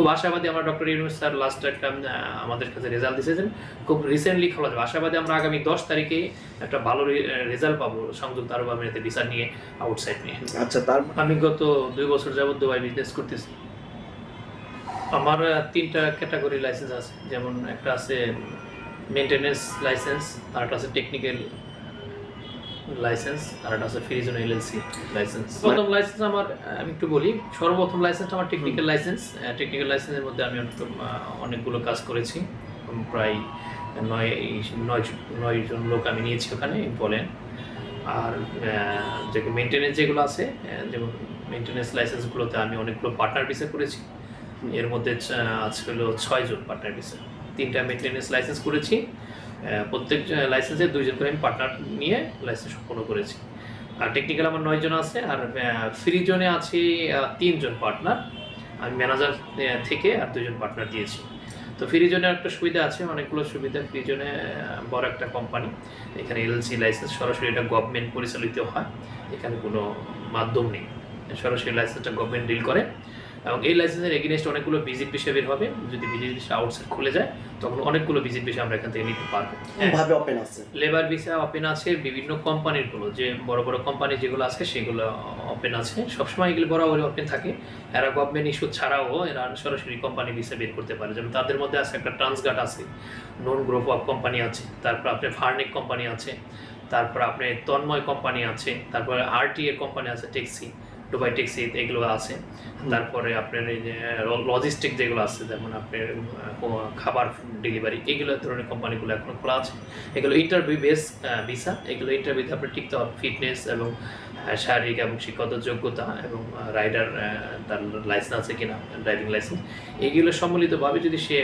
খুব আশাবাদী আমরা ডক্টর ইউনুস স্যার লাস্ট একটা আমাদের কাছে রেজাল্ট দিয়েছেন। খুব রিসেন্টলি খোলা যাবে। আশাবাদী আমরা আগামী দশ তারিখে একটা ভালো রেজাল্ট পাবো সংযুক্ত আরব আমিরাতে ভিসা নিয়ে আউটসাইড নিয়ে। আচ্ছা তার আমি গত দুই বছর যাবত দুবাই বিজনেস করতেছি। আমার তিনটা ক্যাটাগরি লাইসেন্স আছে। যেমন একটা আছে মেনটেনেন্স লাইসেন্স আর একটা আছে টেকনিক্যাল লাইসেন্স আর একটা আছে ফ্রিজন এলএলসি লাইসেন্স। প্রথম লাইসেন্স আমার আমি একটু বলি সর্বপ্রথম লাইসেন্স আমার টেকনিক্যাল লাইসেন্স টেকনিক্যাল লাইসেন্সের মধ্যে আমি অনেকগুলো কাজ করেছি। প্রায় নয় নয় নয় জন লোক আমি নিয়েছি ওখানে বলেন। আর যে মেনটেনেন্স যেগুলো আছে যেমন মেনটেনেন্স লাইসেন্সগুলোতে আমি অনেকগুলো পার্টনার ভিসা করেছি। এর মধ্যে ছ- আজ হলো ছয়জন পার্টনার ভিসা তিনটা মেনটেনেন্স লাইসেন্স করেছি। প্রত্যেক লাইসেন্সে দুইজন করে আমি পার্টনার নিয়ে লাইসেন্স সম্পন্ন করেছি। আর টেকনিক্যাল আমার নয়জন আছে, আর ফ্রি জোনে আছে তিনজন পার্টনার আমি ম্যানেজার থেকে আর দুজন পার্টনার দিয়েছি। তো ফ্রি জোনে একটা সুবিধা আছে, অনেকগুলো সুবিধা। ফ্রি জোনে বড় একটা কোম্পানি এখানে এলসি লাইসেন্স সরাসরি এটা গভর্নমেন্ট পরিচালিত হয়। এখানে কোনো মাধ্যম নেই। সরাসরি লাইসেন্সটা গভর্নমেন্ট ডিল করে। এবং এই লাইসেন্সের এগেনস্ট অনেকগুলো ভিজিট বিষয় বের হবে। যদি ভিজিট বিষয় আউটসাইড খুলে যায় তখন অনেকগুলো ভিজিট বিষয় আমরা এখান থেকে নিতে পারব। ভাবে ওপেন আছে। লেবার ভিসা ওপেন আছে বিভিন্ন কোম্পানিরগুলো যে বড় বড় কোম্পানি যেগুলো আছে সেগুলো ওপেন আছে। সবসময় এগুলো বরাবরই ওপেন থাকে। এরা গভর্নমেন্ট ইস্যু ছাড়াও এরা সরাসরি কোম্পানি ভিসা বের করতে পারে। যেমন তাদের মধ্যে আছে একটা ট্রান্সগার্ড আছে নন গ্রুপ অফ কোম্পানি আছে তারপর আপনার ফার্নিক কোম্পানি আছে তারপর আপনার তন্ময় কোম্পানি আছে তারপরে আরটিএ কোম্পানি আছে ট্যাক্সি দুবাই ট্যাক্সি এগুলো আছে। তারপরে আপনার এই যে লজিস্টিক যেগুলো আছে যেমন আপনার খাবার ডেলিভারি এগুলো ধরনের কোম্পানিগুলো এখন খোলা আছে। এগুলো ইন্টারভিউ বেস ভিসা এগুলো ইন্টারভিউতে আপনার টিকতে হবে ফিটনেস এবং শারীরিক এবং শিক্ষত যোগ্যতা এবং রাইডার তার লাইসেন্স আছে কিনা ড্রাইভিং লাইসেন্স এগুলো সম্মিলিতভাবে যদি সে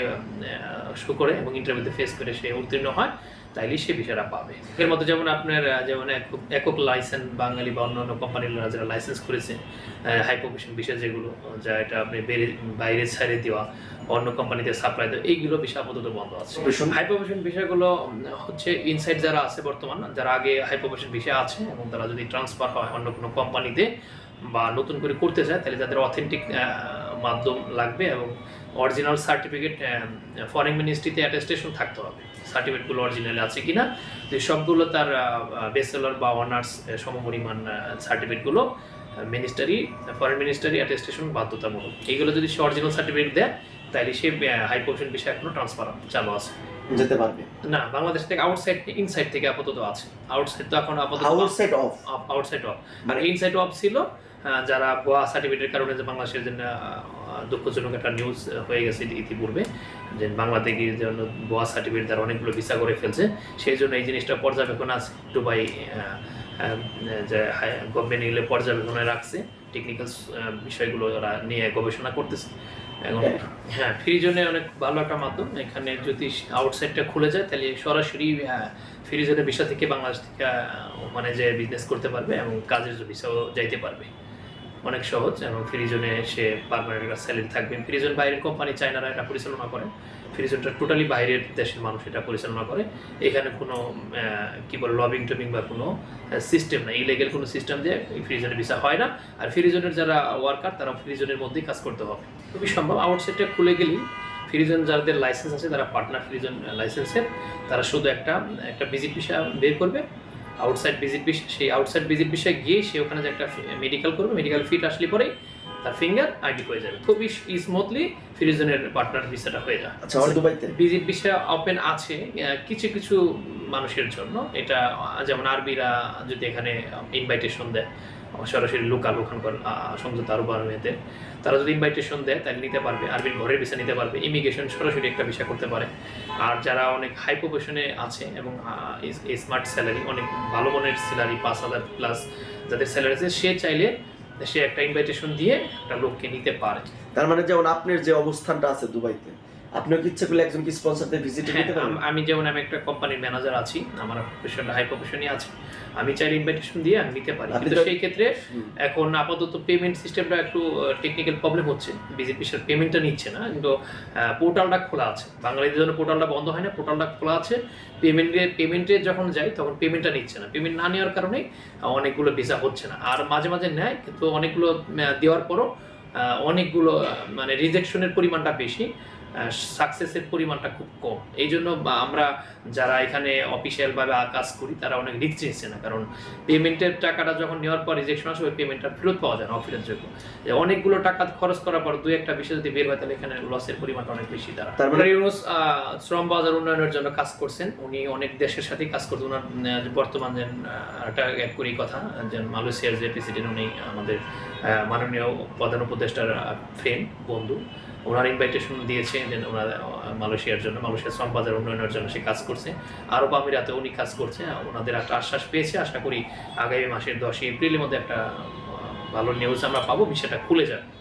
শো করে এবং ইন্টারভিউতে ফেস করে সে উত্তীর্ণ হয় তাইলে সে বিষয়টা পাবে এর মধ্যে যেমন আপনার যেমন একক লাইসেন্স বাঙালি বা অন্যান্য কোম্পানির যারা লাইসেন্স করেছে হাই প্রফেশন বিষয় যেগুলো যা এটা আপনি বাইরে ছাড়ে দেওয়া অন্য কোম্পানিতে সাপ্লাই দেওয়া এইগুলো বিষয় আপাতত বন্ধ আছে? হাই প্রফেশন বিষয়গুলো হচ্ছে ইনসাইড যারা আছে বর্তমান যারা আগে হাই প্রফেশন বিষয় আছে এবং তারা যদি ট্রান্সফার হয় অন্য কোনো কোম্পানিতে বা নতুন করে করতে চায় তাহলে তাদের অথেন্টিক মাধ্যম লাগবে এবং অরিজিনাল সার্টিফিকেট ফরেন মিনিস্ট্রিতে অ্যাটেস্টেশন থাকতে হবে সার্টিফিকেটগুলো অরিজিনাল আছে কিনা যে সবগুলো তার বেসেলার বা অনার্স সমপরিমাণ সার্টিফিকেটগুলো মিনিস্টারি ফরেন মিনিস্টারি অ্যাটেস্টেশন বাধ্যতামূলক। এইগুলো যদি সে অরিজিনাল সার্টিফিকেট দেয় তাহলে সে হাই প্রফেশন বিষয়ে এখনও ট্রান্সফার চালু আছে। যেতে পারবে। না বাংলাদেশ থেকে আউটসাইড ইনসাইড থেকে আপাতত আছে। আউটসাইড তো এখন আপাতত আউটসাইড অফ আউটসাইড অফ আর ইনসাইড অফ ছিল যারা ভুয়া সার্টিফিকেটের কারণে যে বাংলাদেশের জন্য দুঃখজনক একটা নিউজ হয়ে গেছে ইতিপূর্বে। যে বাংলা গিয়ে যেন ভুয়া সার্টিফিকেট তারা অনেকগুলো ভিসা করে ফেলছে সেই জন্য এই জিনিসটা পর্যবেক্ষণ আছে। দুবাই যে গভর্নমেন্ট এগুলো পর্যবেক্ষণে রাখছে টেকনিক্যাল বিষয়গুলো ওরা নিয়ে গবেষণা করতেছে। এখন হ্যাঁ ফ্রি জোনে অনেক ভালো একটা মাধ্যম। এখানে যদি আউটসাইডটা খুলে যায় তাহলে সরাসরি ফ্রি জোনের বিষয় থেকে বাংলাদেশ থেকে মানে যে বিজনেস করতে পারবে এবং কাজের বিষয়ও যাইতে পারবে। অনেক সহজ এবং ফ্রিজনে সে পারমানেন্ট স্যালারি থাকবে। ফ্রিজন বাইরের কোম্পানি চায়নারা এটা পরিচালনা করে। ফ্রিজনটা টোটালি বাইরের দেশের মানুষ এটা পরিচালনা করে। এখানে কোনো কি বলে লবিং টবিং বা কোনো সিস্টেম না ইলিগেল কোনো সিস্টেম দিয়ে ফ্রিজনের ভিসা হয় না। আর ফ্রিজনের যারা ওয়ার্কার তারা ফ্রিজনের মধ্যেই কাজ করতে হবে। খুবই সম্ভব। আউটসাইডটা খুলে গেলেই ফ্রিজন যাদের লাইসেন্স আছে, তারা পার্টনার ফ্রিজন লাইসেন্সের তারা শুধু একটা একটা ভিজিট ভিসা বের করবে। আউটসাইড ভিজিট বিষয় সেই আউটসাইড ভিজিট বিষয়ে গিয়ে সে ওখানে যে একটা মেডিকেল করবে মেডিকেল ফিট আসলে পরেই তার ফিঙ্গার আইডি হয়ে যাবে। খুবই স্মুথলি ফিরিজনের পার্টনার ভিসাটা হয়ে যায়। আচ্ছা দুবাইতে? ভিজিট বিষয় ওপেন আছে কিছু কিছু মানুষের জন্য। এটা যেমন আরবিরা যদি এখানে ইনভাইটেশন দেয়। সরাসরি লোকাল ওখানকার সংযুক্ত আরব আমিরাতে তারা যদি ইনভাইটেশন দেয়, তাহলে নিতে পারবে। আরবির ঘরের ভিসা নিতে পারবে। ইমিগ্রেশন সরাসরি একটা ভিসা করতে পারে। আর যারা অনেক হাই প্রফেশনে আছে এবং স্মার্ট স্যালারি অনেক ভালো মানের স্যালারি পাঁচ হাজার প্লাস যাদের স্যালারি আছে, সে চাইলে সে একটা ইনভাইটেশন দিয়ে একটা লোককে নিতে পারে। তার মানে যেমন আপনার যে অবস্থানটা আছে দুবাইতে আপনিও কি ইচ্ছে করলে একজনকে স্পন্সরদের ভিজিট আমি যেমন আমি একটা কোম্পানির ম্যানেজার আছি আমার প্রফেশন হাই প্রফেশনই আছে। আমি চাইলে ইনভাইটেশন দিয়ে আমি নিতে পারি। কিন্তু সেই ক্ষেত্রে এখন আপাতত পেমেন্ট সিস্টেমটা একটু টেকনিক্যাল প্রবলেম হচ্ছে। বিজেপি পেমেন্টটা নিচ্ছে না কিন্তু পোর্টালটা খোলা আছে। বাঙালিদের জন্য পোর্টালটা বন্ধ হয় না পোর্টালটা খোলা আছে। পেমেন্টে পেমেন্টে যখন যাই তখন পেমেন্টটা নিচ্ছে না। পেমেন্ট না নেওয়ার কারণে অনেকগুলো ভিসা হচ্ছে না। আর মাঝে মাঝে নেয় কিন্তু অনেকগুলো দেওয়ার পরও অনেকগুলো মানে রিজেকশনের পরিমাণটা বেশি। সাকসেসের পরিমাণটা খুব কম। এই জন্য আমরা যারা এখানে অফিসিয়াল ভাবে কাজ করি তারা অনেক রিস্ক নিচ্ছে না। কারণ পেমেন্টের টাকাটা যখন নেওয়ার পর রিজেকশন আসবে ওই পেমেন্টটা ফেরত পাওয়া যায় না অফিসের যে অনেকগুলো টাকা খরচ করার পর দুই একটা বিষয় যদি বের হয় তাহলে এখানে লসের পরিমাণটা অনেক বেশি তার মানে- ইউনুস শ্রম বাজার উন্নয়নের জন্য কাজ করছেন। উনি অনেক দেশের সাথেই কাজ করছেন। ওনার বর্তমান যে একটা এক করি কথা যে মালয়েশিয়ার যে প্রেসিডেন্ট উনি আমাদের মাননীয় প্রধান উপদেষ্টার ফ্রেন্ড বন্ধু। ওনার ইনভাইটেশন দিয়েছে দেন ওনার মালয়েশিয়ার জন্য, মালয়েশিয়ার শ্রম বাজার উন্নয়নের জন্য সে কাজ করছে। আরব আমিরাতে উনি কাজ করছে, ওনাদের একটা আশ্বাস পেয়েছে। আশা করি আগামী মাসের দশই এপ্রিলের মধ্যে একটা ভালো নিউজ আমরা পাবো, বিষয়টা খুলে যাবে।